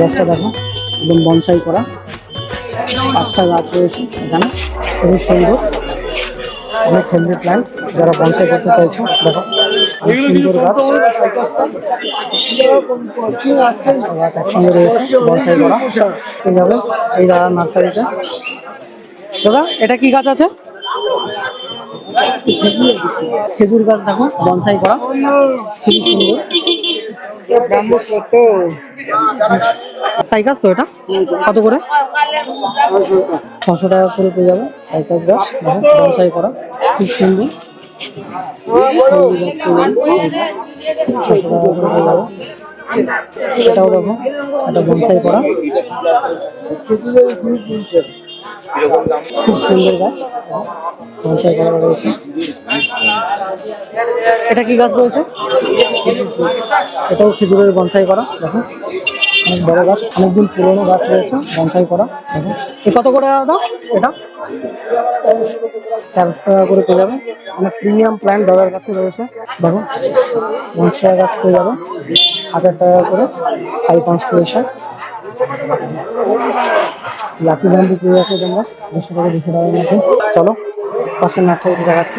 গাছটা দেখো একদম বনসাই করা। পাঁচটা গাছ রয়েছে এখানে খুবই সুন্দর। অনেক হেলদি প্ল্যান্ট যারা বনসাই করতে চাইছে দেখো অনেক সুন্দর গাছ। গাছ একসঙ্গে রয়েছে বনসাই করা। পেয়ে এই দাদা নার্সারিতে দাদা এটা কি গাছ আছে? খেজুর গাছ দেখো বনসাই করা। খুবই সুন্দর। সাইকাস তো এটা? কত করে? ছশো টাকা করে পেয়ে যাবে সাইকাস গাছ। বনসাই করা। খুব সুন্দর। ছশো টাকা করে পেয়ে যাবে। এটাও দেখো, একটা বনসাই করা। খুব সুন্দর গাছ। বনসাই করা রয়েছে। এটা কি গাছ রয়েছে? এটাও খেজুরের বনসাই করা, দেখো। অনেক বড় গাছ, অনেকদিন পুরোনো গাছ রয়েছে, বনসাই করা, দেখো। এ কত করে দাদা এটা? তেরোশো টাকা করে পেয়ে যাবে। অনেক প্রিমিয়াম প্ল্যান্ট দাদার কাছে রয়েছে, দেখো। পঞ্চাশ টাকা গাছ পেয়ে যাবে, হাজার টাকা করে পাঁচ পয়সা লাকি ব্যান্ডি পেয়ে আছে তোমরা? দুশো টাকা, দুশো টাকার মধ্যে। চলো পাশে নার্সারিতে দেখাচ্ছি।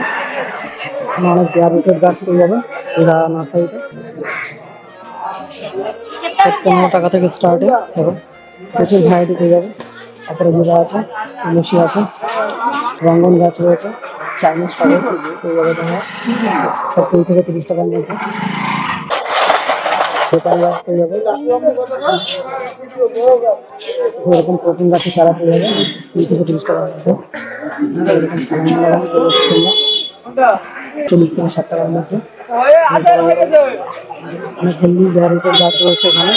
অনেক দেয়ার রুটের গাছ পেয়ে যাবে। এরা নার্সারিতে। পনেরো টাকা থেকে স্টার্টে দেখো, প্রচুর ভ্যারাইটি পেয়ে যাবে। তারপরে যেটা আছে, তুলসী আছে, রঙ্গন গাছ রয়েছে। চাইনিজ টাকা পেয়ে যাবে তোমরা। সব থেকে তিরিশ টাকার মধ্যে দোকান গাছ পেয়ে যাবে এরকম প্রোটিন গাছের চারা পেয়ে যাবে। কুড়ি থেকে তিরিশ টাকার মধ্যে এরকম চল্লিশ থেকে ষাট টাকার মধ্যে। অনেক হেলদি ভ্যারাইটির গাছ রয়েছে এখানে।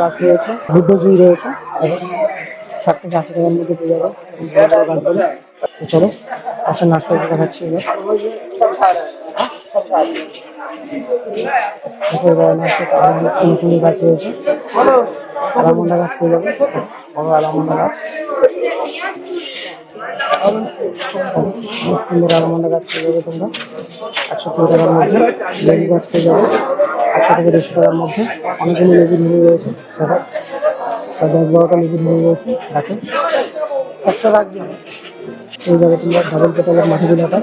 গাছ রয়েছে। বুদ্ধজুই রয়েছে। ষাট টাকার মধ্যে পেয়ে যাবে। তো চলো পাশের নার্সারিতে দেখাচ্ছি সুন্দর গাছ রয়েছে। গাছ পেয়ে যাবে। সুন্দর একশো কুড়ি টাকার মধ্যে গাছ পেয়ে যাবে। থেকে দেড়শো টাকার মধ্যে। অনেকগুলো লেবু ধরে রয়েছে। দেখো। দশ বারোটা ধরে রয়েছে গাছে একটা রাখবে যাবে তোমরা ডাবল পেটালের মাটি বিলাটা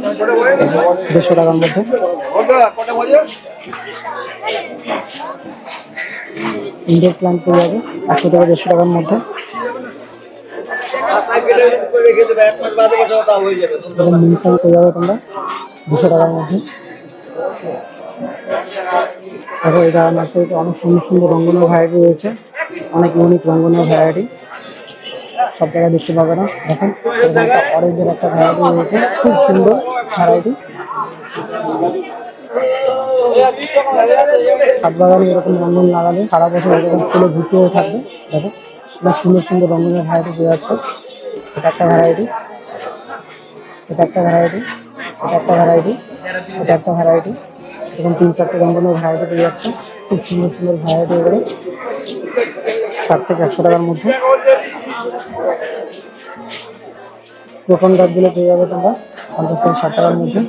দেড়শো টাকার মধ্যে। ইন্ডোর প্ল্যান্ট পেয়ে যাবে, একশো থেকে দেড়শো টাকার মধ্যে। তোমরা দুশো টাকার মধ্যে। এটা অনেক সুন্দর সুন্দর রঙ্গনের ভ্যারাইটি রয়েছে। অনেক ইউনিক রঙ্গনের ভ্যারাইটি সব জায়গায় দেখতে পাবে না। দেখেন অরেঞ্জের একটা ভ্যারাইটি রয়েছে। খুব সুন্দর ভ্যারাইটি ছাদ বাগানে এরকম রঙ্গন লাগালে সারা বছর এরকম ফুলে ভর্তি হয়ে থাকবে। দেখো অনেক সুন্দর সুন্দর রঙ্গনের ভ্যারাইটি পেয়ে যাচ্ছে। এটা একটা ভ্যারাইটি এটা একটা ভ্যারাইটি এটা একটা ভ্যারাইটি এটা একটা ভ্যারাইটি এরকম তিন চারটে রঙের ভ্যারাইটি পেয়ে যাচ্ছে। খুব সুন্দর সুন্দর ভ্যারাইটি এবারে ষাট থেকে একশো টাকার মধ্যে। প্রোটন গাছগুলো পেয়ে যাবে তোমরা পঞ্চাশ থেকে ষাট টাকার মধ্যে।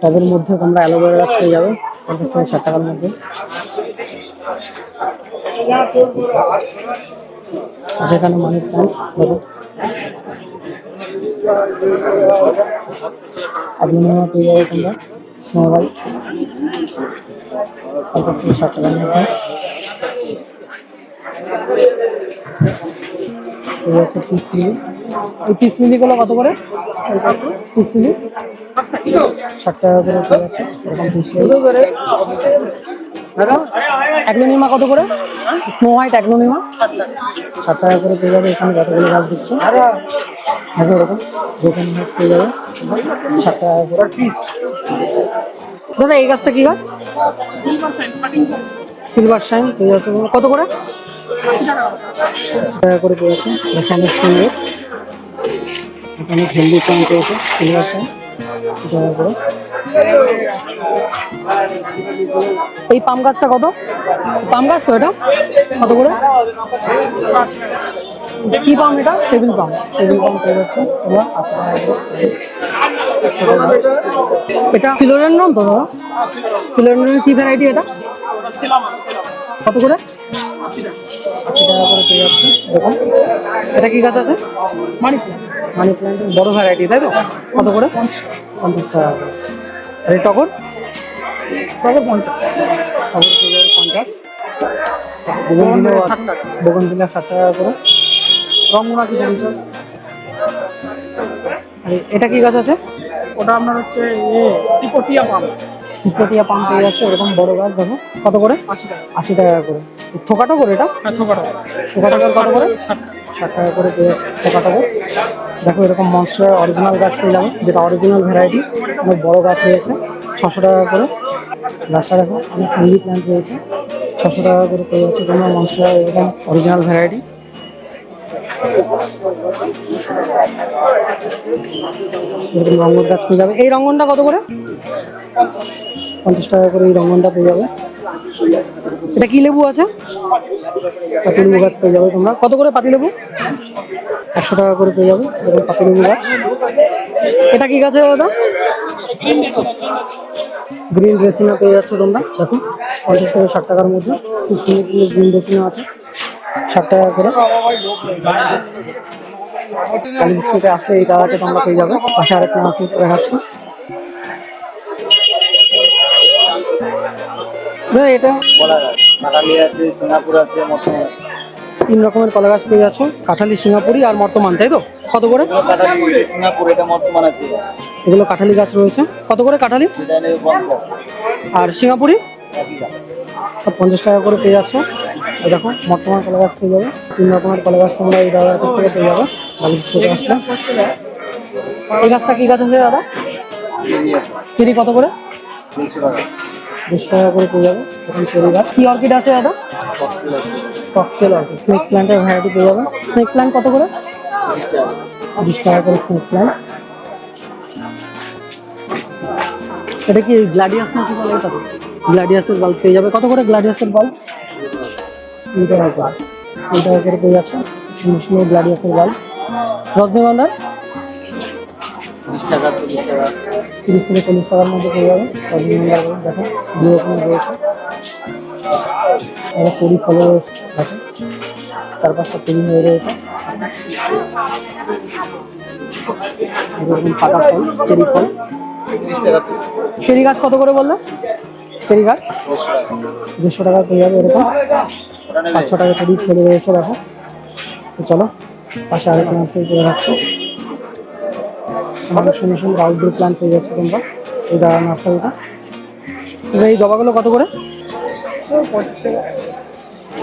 টবের মধ্যে তোমরা অ্যালোভেরা গাছ পেয়ে যাবে পঞ্চাশ থেকে ষাট টাকার মধ্যে। যেখানে মানি প্ল্যান্ট দেখো আগ্নেয় পেয়ে যাবে তোমরা স্নোবাল পঞ্চাশ থেকে ষাট টাকার মধ্যে এই হচ্ছে পিস এই পিস কত করে? ষাট টাকা করে পেয়ে যাচ্ছে এরকম পিস মিলি অ্যাগ্লোনিমা কত করে? স্নো হোয়াইট অ্যাগ্লোনিমা ষাট টাকা করে পেয়ে যাবে, এখানে যতগুলো গাছ দিচ্ছে দেখো এরকম দোকান পেয়ে যাবে। ষাট টাকা করে। দাদা, এই গাছটা কি গাছ? সিলভার শাইন পেয়ে যাচ্ছে কত করে? আশি টাকা করে পেয়ে যাচ্ছে। এখানে সুন্দর এখানে হেলদি প্লান্ট পেয়েছে সিলভার শাইন টাকা করে এই পাম গাছটা কত? পাম গাছ তো এটা? কত করে কি পাম এটা? টেবিল পাম। টেবিল পাম পেয়ে যাচ্ছে। এটা ফিলোডেন্ড্রন তো দাদা? ফিলোডেন্ড্রনের কি ভ্যারাইটি এটা? কত করে? দেখুন এটা কি গাছ আছে? মানি মানি প্ল্যান্টের বড় ভ্যারাইটি তাই তো? কত করে? পঞ্চাশ টাকা করে। আর এই টগর টগর পঞ্চাশ টগর পঞ্চাশ বগন ষাট টাকা ষাট টাকা করে। রমনা কি পঞ্চাশ এটা কি গাছ আছে? ওটা আপনার হচ্ছে ইয়ে সিপোটিয়া পাম। সিপটিয়া পাম পেয়ে যাচ্ছে এরকম বড় গাছ দেখো। কত করে? আশি টাকা। আশি টাকা করে। থোকাটা করে এটা? হ্যাঁ ঠোকাটা থোকাটা কত করে? ষাট। টাকা করে থোকাটা করে। দেখো এরকম মনস্টার অরিজিনাল গাছ পেয়ে যাবে, যেটা অরিজিনাল ভ্যারাইটি অনেক বড় গাছ রয়েছে, ছশো টাকা করে। গাছটা দেখো, অনেক হেলদি প্ল্যান্ট রয়েছে, ছশো টাকা করে পেয়ে যাচ্ছে তোমরা মনস্টার এরকম অরিজিনাল ভ্যারাইটি এরকম রঙ্গন গাছ পেয়ে যাবে। এই রঙ্গনটা কত করে? পঞ্চাশ টাকা করে এই রঙ্গনটা পেয়ে যাবে। এটা কি লেবু আছে? পাতিলেবু গাছ পেয়ে যাবে তোমরা। কত করে পাতিলেবু? একশো টাকা করে পেয়ে যাবে এরকম পাতিলেবু গাছ। এটা কি গাছ দাদা? গ্রিন রেসিনা পেয়ে যাচ্ছ তোমরা। দেখো, পঞ্চাশ থেকে ষাট টাকার মধ্যে। খুব সুন্দর সুন্দর গ্রিন রেসিনা আছে। ষাট টাকা করে। আসলে এই দাদাকে তোমরা পেয়ে যাবে। পাশে আরেকটা মাছ দেখাচ্ছি দাদা এটা কলা গাছ কাঁঠালি আছে সিঙ্গাপুর আছে মতো তিন রকমের কলা গাছ পেয়ে যাচ্ছ। কাঁঠালি সিঙ্গাপুরি আর বর্তমান তাই তো? কত করে? কাঁঠালি সিঙ্গাপুর এটা বর্তমান আছে। এগুলো কাঁঠালি গাছ রয়েছে। কত করে কাঁঠালি? আর সিঙ্গাপুরি? সব পঞ্চাশ টাকা করে পেয়ে যাচ্ছ। দেখো বর্তমান কলা গাছ পেয়ে যাবে। তিন রকমের কলা গাছ তোমরা এই দাদার কাছ থেকে পেয়ে যাবে। এই গাছটা কি গাছ আছে দাদা? চেরি কত করে? তিনশো টাকা করে পেয়ে যাবে। চেরি গাছ কি অর্কিড আছে দাদা? Cocktail orchid. স্নেক প্ল্যান্টের ভ্যারাইটি পেয়ে যাবে। স্নেক প্ল্যান্ট কত করে? বিশ টাকা করে স্নেক প্ল্যান্ট এটা কি গ্লাডিয়াস নাকি বলে এটা গ্লাডিয়াসের বাল্ব পেয়ে যাবে। কত করে গ্লাডিয়াসের বাল্ব তিন টাকা করে। পেয়ে যাচ্ছে। গ্লাডিয়াসের বাল্ব রজনীগন্ধা তিরিশ টাকা চল্লিশ টাকা। তিরিশ থেকে চল্লিশ টাকার মধ্যে পেয়ে যাবে রজনীগন্ধার দেখো দু রকমের রয়েছে। একটা কুড়ি আছে। চার পাঁচটা হয়ে রয়েছে। পাকা ফল চেরি ফল। গাছ কত করে বলল চেরি গাছ? দেড়শো টাকা পেয়ে যাবে এরকম। পাঁচশো টাকা চেরি ফেলে রয়েছে দেখো। তো চলো পাশে আরেকটা চলে যাচ্ছে অনেক সুন্দর সুন্দর আউটডোর প্ল্যান্ট পেয়ে যাচ্ছে তোমরা। এই দাঁড়া নার্সারিটা এই জবাগুলো কত করে?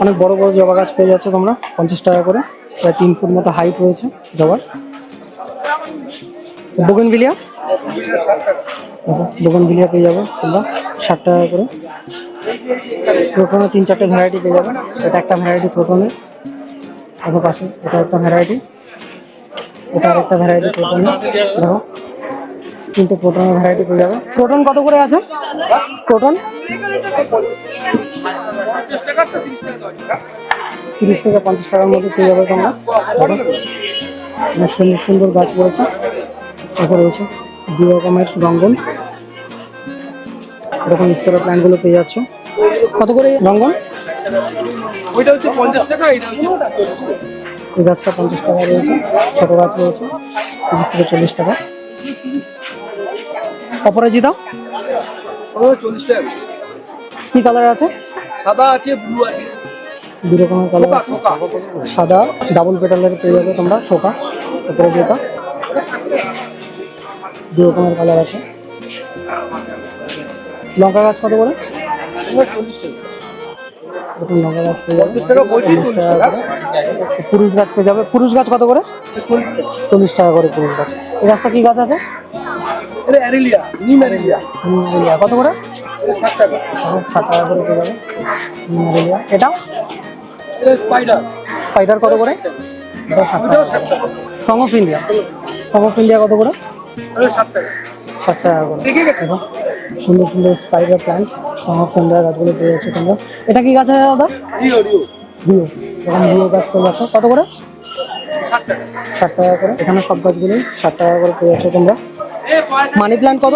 অনেক বড় বড় জবা গাছ পেয়ে যাচ্ছে তোমরা, পঞ্চাশ টাকা করে। প্রায় তিন ফুট মতো হাইট রয়েছে জবার। বোগেনভিলিয়া? বোগেনভিলিয়া পেয়ে যাবে তোমরা, ষাট টাকা করে। প্রোটনে তিন চারটে ভ্যারাইটি পেয়ে যাবে। এটা একটা ভ্যারাইটি প্রোটনের। দেখো পাশে এটা একটা ভ্যারাইটি এটা আরেকটা ভ্যারাইটি প্রোটনের দেখো। তিনটে প্রোটনের ভ্যারাইটি পেয়ে যাবে প্রোটন কত করে আছে? প্রোটন তিরিশ থেকে পঞ্চাশ টাকার মধ্যে পেয়ে যাবে তোমরা। অনেক সুন্দর সুন্দর গাছ রয়েছে। এখানে রয়েছে দু রকমের রঙ্গন। এরকম মিক্সারের প্ল্যান্টগুলো পেয়ে যাচ্ছ। কত করে রঙ্গন? ওইটা হচ্ছে পঞ্চাশ টাকা, এটা এই গাছটা পঞ্চাশ টাকা রয়েছে, ছোট গাছ রয়েছে, তিরিশ থেকে চল্লিশ টাকা। অপরাজিতা? চল্লিশ টাকা কি কালার আছে? সাদা আছে ব্লু আছে দু রকমের কালার আছে। সাদা ডাবল পেটালের পেয়ে যাবে তোমরা ঠোকা অপরাজিতা। দু রকমের কালার আছে। লঙ্কা গাছ কত করে? এরকম লঙ্কা গাছ পেয়ে যাবে পুরুষ গাছ পেয়ে যাবে। পুরুষ গাছ কত করে? চল্লিশ টাকা করে পুরুষ গাছ। এই গাছটা কি গাছ আছে? কত করে? ষাট টাকা। করে পেয়ে যাবে। নিউমেরিয়া এটা এটা স্পাইডার স্পাইডার কত করে? Song of India song of India কত করে? ষাট টাকা। ষাট টাকা করে। সুন্দর সুন্দর স্পাইডার প্ল্যান্ট সং অফ গাছগুলো পেয়ে যাচ্ছে তোমরা। এটা কি গাছ আছে দাদা? ভিও এখানে ভিও গাছ পেয়ে যাচ্ছে কত করে? ষাট টাকা। করে। এখানে সব গাছগুলোই ষাট টাকা করে পেয়ে যাচ্ছে তোমরা। মানি প্ল্যান্ট কত?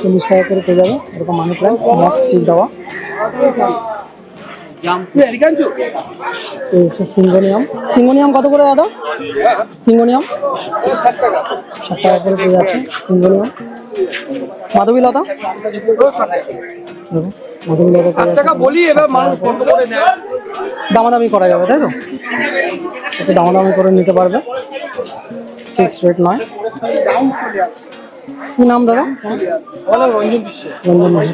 চল্লিশ টাকা করে পেয়ে যাবে। এরকম মানি প্ল্যান্ট মস স্টিক দেওয়া। সিঙ্গোনিয়াম সিঙ্গোনিয়াম কত করে দাদা? সিঙ্গোনিয়াম ষাট টাকা। করে পেয়ে যাচ্ছে সিঙ্গোনিয়াম মাধবীলতা? লতা মাধবী যাচ্ছে বলি এবার মানুষ বন্ধ করে নেয়। দামাদামি করা যাবে তাই তো? সেটা দামাদামি করে নিতে পারবে। ফিক্সড রেট নয়। কি নাম দাদা? রঞ্জন বিশ্বাস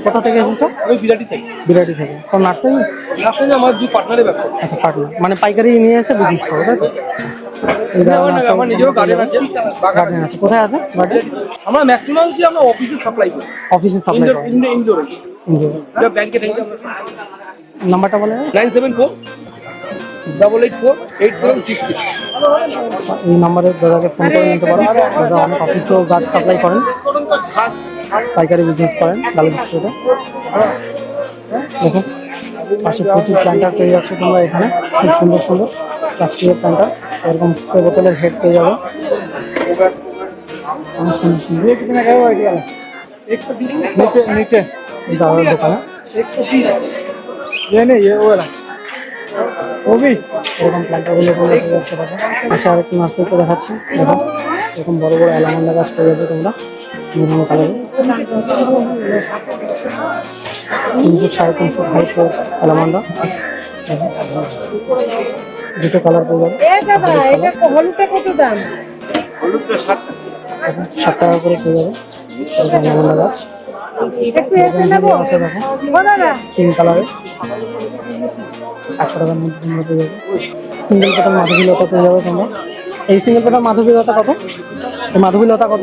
কোথা থেকে এসেছ বিরাটি থেকে বিরাটি থেকে। কোন নার্সারি আমার দুই পার্টনারের ব্যবসা আচ্ছা পার্টনার। মানে পাইকারি নিয়ে এসে বিজনেস করো তাই আমার নিজেরও গার্ডেন আছে। গার্ডেন আছে। কোথায় আছে গার্ডেন আমরা ম্যাক্সিমাম কি আমরা অফিসে সাপ্লাই করি। অফিসে সাপ্লাই ইনডোর ইনডোর ইনডোর ব্যাংকে নাম্বারটা বলে nine seven four double eight four eight seven six six এই নাম্বারে দাদাকে ফোন করে নিতে পারো। দাদা, অনেক অফিসেও গাছ সাপ্লাই করেন। পাইকারি বিজনেস করেন লালু স্ট্রিটে দেখো পাশে প্রচুর প্ল্যান্টার পেয়ে যাচ্ছে তোমরা এখানে। খুব সুন্দর সুন্দর। প্লাস্টিকের প্ল্যান্টার এরকম স্প্রে বোতলের হেড পেয়ে যাবে। দোকানে। খুবই। এরকম প্ল্যান্টারগুলো তোমরা দেখতে পাবো পাশে আরেকটি নার্সারিতে দেখাচ্ছি। দেখো এরকম বড় বড় অ্যালামান্ডা গাছ পেয়ে যাবে তোমরা। বিভিন্ন কালারে তিন ফুট সাড়ে তিন ফুট হাইট রয়েছে অ্যালামান্ডা দুটো কালার পেয়ে যাবে। হলুদটা কত টাকা। করে পেয়ে যাবে অ্যালামান্ডা গাছ। এটা পেয়ে যাবে দেখো। তিন কালারের একশো টাকার মধ্যে তোমরা পেয়ে যাবে। সিঙ্গেল পেটার মাধবীলতা পেয়ে যাবে তোমরা। এই সিঙ্গেল পেটার মাধবীলতা কত? এই মাধবীলতা কত?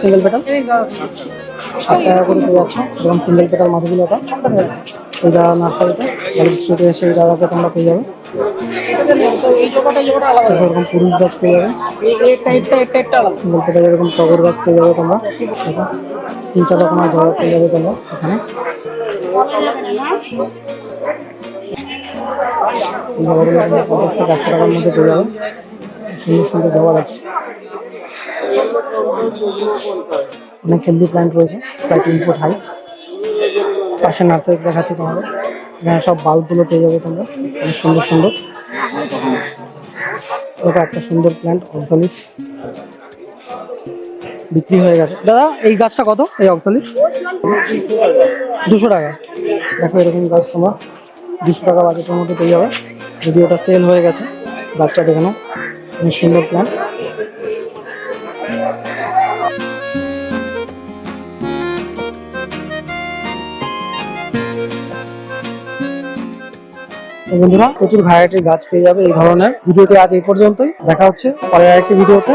সিঙ্গেল পেটার ষাট টাকা করে পেয়ে যাচ্ছ। এরকম সিঙ্গেল পেটার মাধবীলতা। এই জায়গা নার্সারিতে গাড়ি স্ট্রিটে এসে এই জায়গাকে তোমরা পেয়ে যাবে। এরকম পুরুষ গাছ পেয়ে যাবে। সিঙ্গেল পেটার এরকম টগর গাছ পেয়ে যাবে তোমরা। তিন চার রকমের জবা পেয়ে যাবে তোমরা এখানে। জবাগুলো পঞ্চাশ থেকে একশো টাকার মধ্যে পেয়ে যাবে সুন্দর সুন্দর জবা আছে অনেক হেলদি প্ল্যান্ট রয়েছে, প্রায় তিন ফুট হাই পাশে নার্সারি দেখাচ্ছি তোমাদের। এখানে সব বাল্বগুলো পেয়ে যাবে তোমরা। অনেক সুন্দর সুন্দর। এটা একটা সুন্দর প্ল্যান্ট অক্সালিস বিক্রি হয়ে গেছে। দাদা, এই গাছটা কত? এই অক্সালিস দুশো টাকা। দেখো এরকম গাছ তোমরা। দুশো টাকা বাজেটের মধ্যে পেয়ে যাবে। যদি ওটা সেল হয়ে গেছে, গাছটা দেখে নাও। অনেক সুন্দর প্ল্যান বন্ধুরা, প্রচুর ভ্যারাইটির গাছ পেয়ে যাবে এই ধরনের। ভিডিওটি আজ এই পর্যন্তই। দেখা হচ্ছে পরের আরেকটি ভিডিওতে।